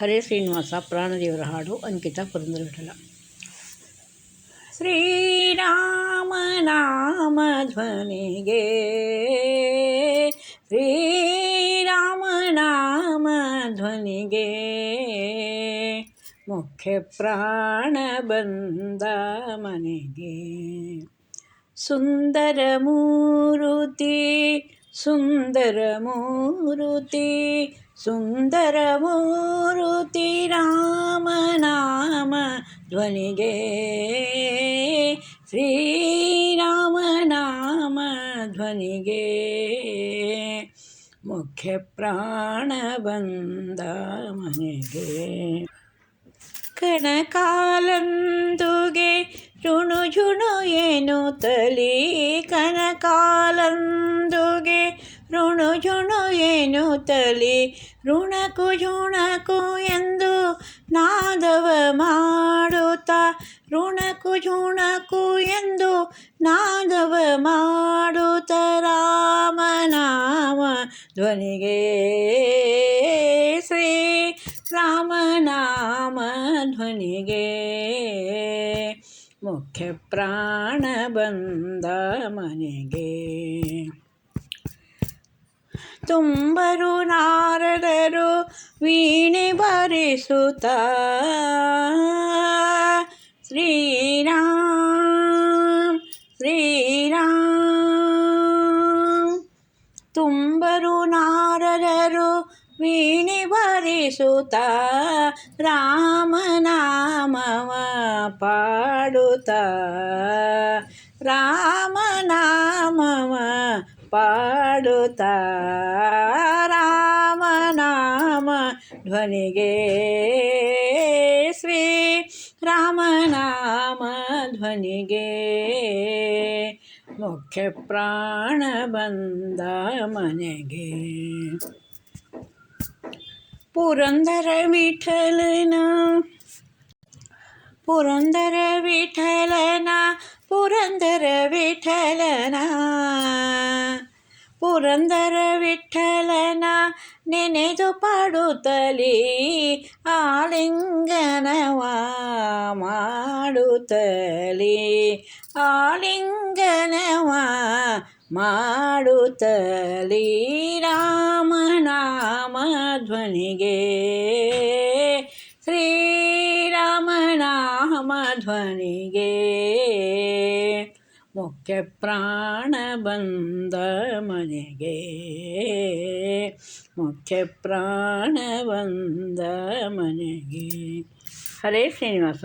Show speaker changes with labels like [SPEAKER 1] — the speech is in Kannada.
[SPEAKER 1] ಹರೇ ಶ್ರೀನಿವಾಸ ಪ್ರಾಣದೇವರ ಹಾಡು ಅಂಕಿತ ಪುರಂದರ ವಿಠಲ ಶ್ರೀರಾಮ ನಾಮ ಧ್ವನಿಗೆ ಶ್ರೀರಾಮ ನಾಮ ಧ್ವನಿಗೆ ಮುಖ್ಯ ಪ್ರಾಣ ಬಂದ ಮನೆಗೆ ಸುಂದರ ಮೂರುತಿ ಸುಂದರ ಮೂರುತಿ ಸುಂದರ ಮೂರುತಿ ರಾಮ ನಾಮ ಧ್ವನಿಗೆ ಶ್ರೀರಾಮ ನಾಮ ಧ್ವನಿಗೆ ಮುಖ್ಯ ಪ್ರಾಣ ಬಂದ ಮನೆಗೆ ಕಣಕಾಲಂದುಗೆ ಋಣು ಝುಣು ಏನು ತಲಿ ಕನಕಾಲಂದುಗೆ ಝುಣು ಏನು ತಲಿ ಋಣಕು ಝುಣಕು ಎಂದು ನಾದವ ಮಾಡುತ್ತಾ. ಋಣಕು ಝುಣಕು ಎಂದು ನಾದವ ಮಾಡುತ್ತ. ರಾಮನಾಮ ಧ್ವನಿಗೆ ಶ್ರೀ ರಾಮನಾಮ ಧ್ವನಿಗೆ ಮುಖ್ಯ ಪ್ರಾಣ ಬಂದ ಮನೆಗೆ. ತುಂಬರು ನಾರದರು ವೀಣೆ ಬರಿಸುತ್ತ. ಶ್ರೀರಾಮ್ ಶ್ರೀರಾಮ್. ತುಂಬರು ನಾರದರು ವೀಣೆ ಬರಿಸುತ್ತ. ರಾಮನಾಮವ ಪಾಡುತ್ತ. ರಾಮನಾಮವ ಪಾಡುತ್ತ ರಾಮನಾಮ ಧ್ವನಿಗೆ ಶ್ರೀ ರಾಮನಾಮ ಧ್ವನಿಗೆ ಮುಖ್ಯ ಪ್ರಾಣ ಬಂದ ಮನೆಗೆ ಪುರಂದರ ವಿಠಲನ ಪುರಂದರ ವಿಠಲನ ಪುರಂದರ ವಿಠಲನ ಪುರಂದರ ವಿಠಲನ ನೆನೆದು ಪಾಡುತ್ತಲೇ ಆಲಿಂಗನವ ಮಾಡುತ್ತಲಿ ಆಲಿಂಗನವ ಮಾಡುತ್ತಲೇ ರಾಮನಾಮ ಧ್ವನಿಗೆ. ಶ್ರೀರಾಮನಾಮ ಧ್ವನಿಗೆ. ಮುಖ್ಯ ಪ್ರಾಣ ಬಂದ ಮನೆಗೆ ಮುಖ್ಯ ಪ್ರಾಣ ಬಂದ ಮನೆಗೆ ಹರೇ ಶ್ರೀನಿವಾಸ